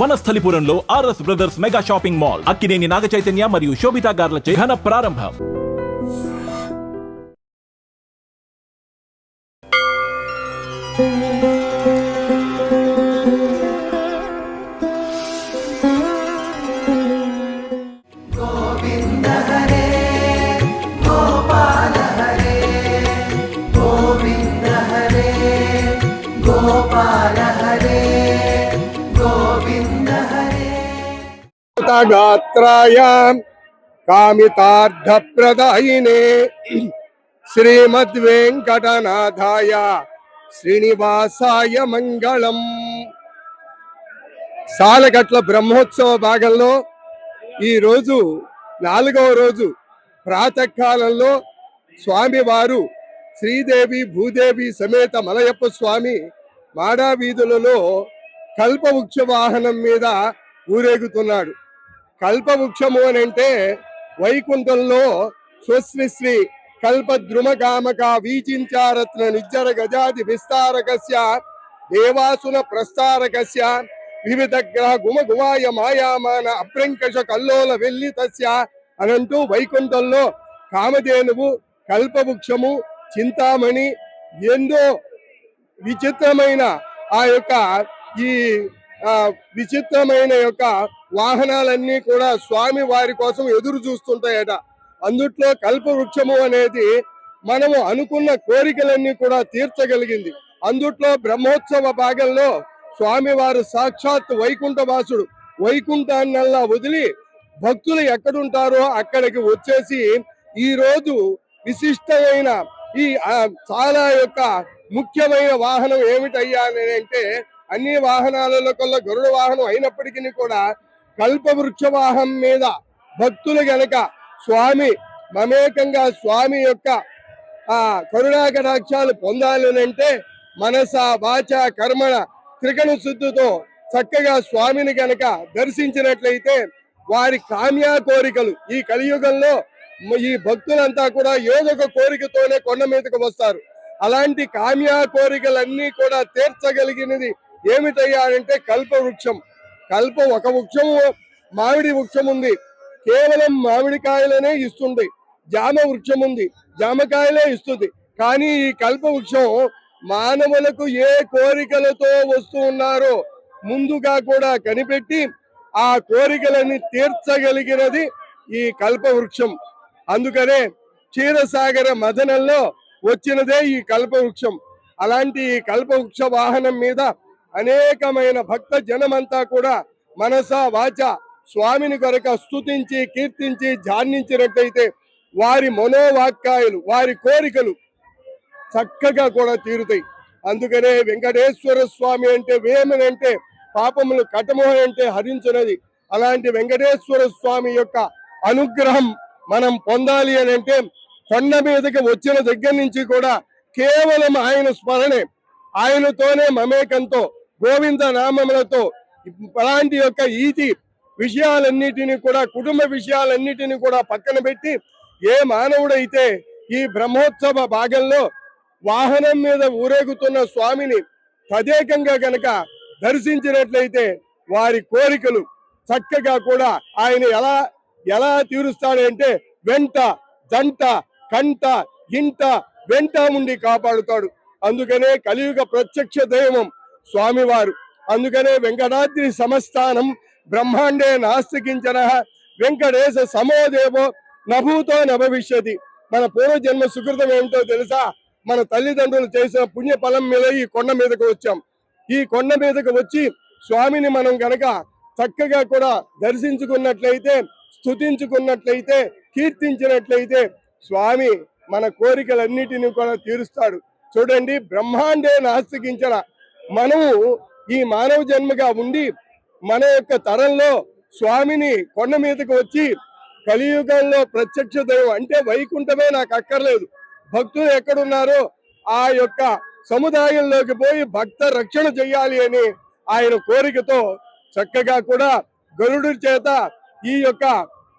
వనస్థలిపురంలో RS brothers mega shopping mall Akkineni Naga Chaitanya మరియు శోభితా గార్లచే ఘన ప్రారంభం. గాత్రాయాం కామితార్థప్రదాయినే శ్రీమద్వేంకటనాథాయ శ్రీనివాసాయ మంగళం. సాలగట్ల బ్రహ్మోత్సవ భాగంలో ఈ రోజు నాలుగవ రోజు ప్రాతకాలంలో స్వామివారు శ్రీదేవి భూదేవి సమేత మలయప్ప స్వామి మాడా వీధులలో కల్పవృక్ష వాహనం మీద ఊరేగుతున్నాడు. కల్పవృక్షము అని అంటే వైకుంఠంలో స్వశ్రీశ్రీ శ్రీ వీచించారత్న నిజ్జర గజాది విస్తారకస్య దేవాసున ప్రస్తారకస్య వివిధ గ్రహ గుమ గుమాయ మాయామాన అప్రంకష కల్లోల వెళ్ళి తస్య అనంటూ వైకుంఠంలో కామధేనువు కల్పవృక్షము చింతామణి ఎందో విచిత్రమైన ఆ యొక్క ఈ విచిత్రమైన యొక్క వాహనాలన్నీ కూడా స్వామి వారి కోసం ఎదురు చూస్తుంటాయట. అందుట్లో కల్ప వృక్షము అనేది మనము అనుకున్న కోరికలన్నీ కూడా తీర్చగలిగింది. అందుట్లో బ్రహ్మోత్సవ భాగంలో స్వామివారు సాక్షాత్ వైకుంఠవాసుడు. వైకుంఠాన్నల్లా వదిలి భక్తులు ఎక్కడుంటారో అక్కడికి వచ్చేసి ఈ రోజు విశిష్టమైన ఈ చాలా యొక్క ముఖ్యమైన వాహనం ఏమిటయ్యా అంటే అన్ని వాహనాలలో కల్లా గరుడ వాహనం అయినప్పటికీ కూడా కల్పవృక్ష వాహనం మీద భక్తులు గనక స్వామి మమేకంగా స్వామి యొక్క ఆ కరుణాకటాక్షాలు పొందాలనంటే మనస వాచ కర్మణ త్రికణ శుద్ధితో చక్కగా స్వామిని గనక దర్శించినట్లయితే వారి కామ్యా కోరికలు ఈ కలియుగంలో ఈ భక్తులంతా కూడా ఏదొక కోరికతోనే కొండ మీదకు వస్తారు. అలాంటి కామ్యా కోరికలన్నీ కూడా తీర్చగలిగినది ఏమిటయ్యా అంటే కల్ప వృక్షం కల్ప ఒక వృక్షము మామిడి వృక్షం ఉంది కేవలం మామిడికాయలనే ఇస్తుంది. జామ వృక్షం ఉంది జామకాయలే ఇస్తుంది. కానీ ఈ కల్ప వృక్షం మానవులకు ఏ కోరికలతో వస్తూ ఉన్నారో ముందుగా కూడా కనిపెట్టి ఆ కోరికలని తీర్చగలిగినది ఈ కల్ప వృక్షం అందుకనే క్షీరసాగర మదనంలో వచ్చినదే ఈ కల్ప వృక్షం అలాంటి ఈ కల్ప వృక్ష వాహనం మీద అనేకమైన భక్త జనమంతా కూడా మనస వాచ స్వామిని కొరక స్తుతించి కీర్తించి ధ్యానించినట్టయితే వారి మనోవాక్కాయలు వారి కోరికలు చక్కగా కూడా తీరుతాయి. అందుకనే వెంకటేశ్వర స్వామి అంటే వేమని అంటే పాపములు కటము అంటే హరించినది. అలాంటి వెంకటేశ్వర స్వామి యొక్క అనుగ్రహం మనం పొందాలి అని అంటే కొండ మీదకి వచ్చిన దగ్గర నుంచి కూడా కేవలం ఆయన స్మరణే. ఆయనతోనే మమేకంతో గోవింద నామములతో అలాంటి యొక్క ఈతి విషయాలన్నిటినీ కూడా కుటుంబ విషయాలన్నిటినీ కూడా పక్కన పెట్టి ఏ మానవుడైతే ఈ బ్రహ్మోత్సవ భాగంలో వాహనం మీద ఊరేగుతున్న స్వామిని తదేకంగా గనక దర్శించినట్లయితే వారి కోరికలు చక్కగా కూడా ఆయన ఎలా ఎలా తీరుస్తాడంటే వెంట జంట కంట ఇంట వెంట ఉండి కాపాడుతాడు. అందుకనే కలియుగ ప్రత్యక్ష దైవం స్వామివారు. అందుకనే వెంకటాద్రి సమస్థానం బ్రహ్మాండే నాస్తికించన వెంకటేశ సమోదేవో నభూతో నభవిష్యతి. మన పూర్వజన్మ సుకృతం ఏమిటో తెలుసా? మన తల్లిదండ్రులు చేసిన పుణ్య ఫలం మీద ఈ కొండ మీదకు వచ్చాం. ఈ కొండ మీదకు వచ్చి స్వామిని మనం గనక చక్కగా కూడా దర్శించుకున్నట్లయితే స్తుతించుకున్నట్లయితే కీర్తించినట్లయితే స్వామి మన కోరికలన్నిటిని కూడా తీరుస్తాడు. చూడండి బ్రహ్మాండే నాస్తికించిన. మనము ఈ మానవ జన్మగా ఉండి మన యొక్క తరంలో స్వామిని కొండ మీదకి వచ్చి కలియుగంలో ప్రత్యక్ష దైవం అంటే వైకుంఠమే నాకు అక్కర్లేదు. భక్తులు ఎక్కడున్నారో ఆ యొక్క సముదాయంలోకి పోయి భక్త రక్షణ చెయ్యాలి అని ఆయన కోరికతో చక్కగా కూడా గరుడు చేత ఈ యొక్క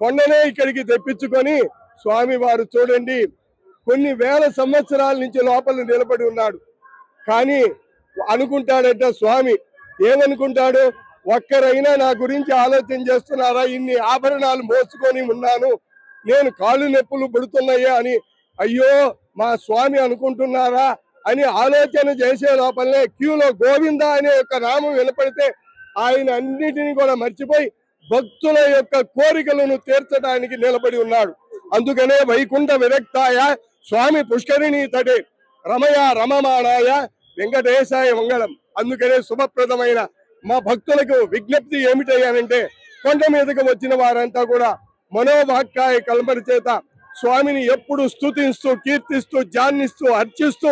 కొండనే ఇక్కడికి తెప్పించుకొని స్వామి వారు చూడండి కొన్ని వేల సంవత్సరాల నుంచి లోపల నిలబడి ఉన్నాడు. కానీ అనుకుంటాడట స్వామి. ఏమనుకుంటాడు? ఒక్కరైనా నా గురించి ఆలోచన చేస్తున్నారా? ఇన్ని ఆభరణాలు మోసుకొని ఉన్నాను. నేను కాళ్ళు నొప్పులు పడుతున్నాయా అని అయ్యో మా స్వామి అనుకుంటున్నారా అని ఆలోచన చేసే లోపలనే క్యూలో గోవింద అనే ఒక నామం వినపడితే ఆయన అన్నిటినీ కూడా మర్చిపోయి భక్తుల యొక్క కోరికలను తీర్చడానికి నిలబడి ఉన్నాడు. అందుకనే వైకుంఠ విరక్తాయ స్వామి పుష్కరిణి తటే రమయ రమమాణాయ వెంకటేశాయ మంగళం. అందుకనే శుభప్రదమైన మా భక్తులకు విజ్ఞప్తి ఏమిటయ్యానంటే కొండ మీదకు వచ్చిన వారంతా కూడా మనోభాక్కాయ కల్పన చేత స్వామిని ఎప్పుడు స్థుతిస్తూ కీర్తిస్తూ జాన్నిస్తూ అర్చిస్తూ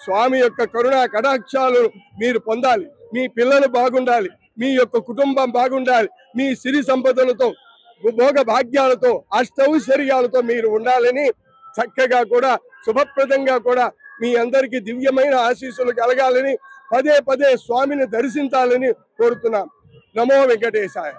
స్వామి యొక్క కరుణా కటాక్షాలు మీరు పొందాలి. మీ పిల్లలు బాగుండాలి. మీ యొక్క కుటుంబం బాగుండాలి. మీ సిరి సంపదలతో భోగ భాగ్యాలతో అష్టౌశ్వర్యాలతో మీరు ఉండాలని చక్కగా కూడా శుభప్రదంగా కూడా మీ అందరికీ దివ్యమైన ఆశీస్సులు కలగాలని పదే పదే స్వామిని దర్శించాలని కోరుతున్నాం నమో వెంకటేశాయ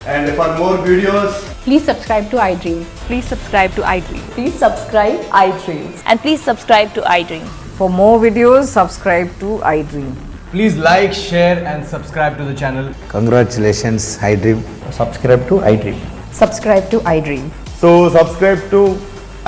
And for more videos, Please subscribe to iDream. Please subscribe to iDream. Please subscribe iDreams. And please subscribe to iDream. For more videos, subscribe to iDream. Please like, share, and subscribe to the channel. Congratulations, iDream. subscribe to iDream. Subscribe to iDream. So subscribe to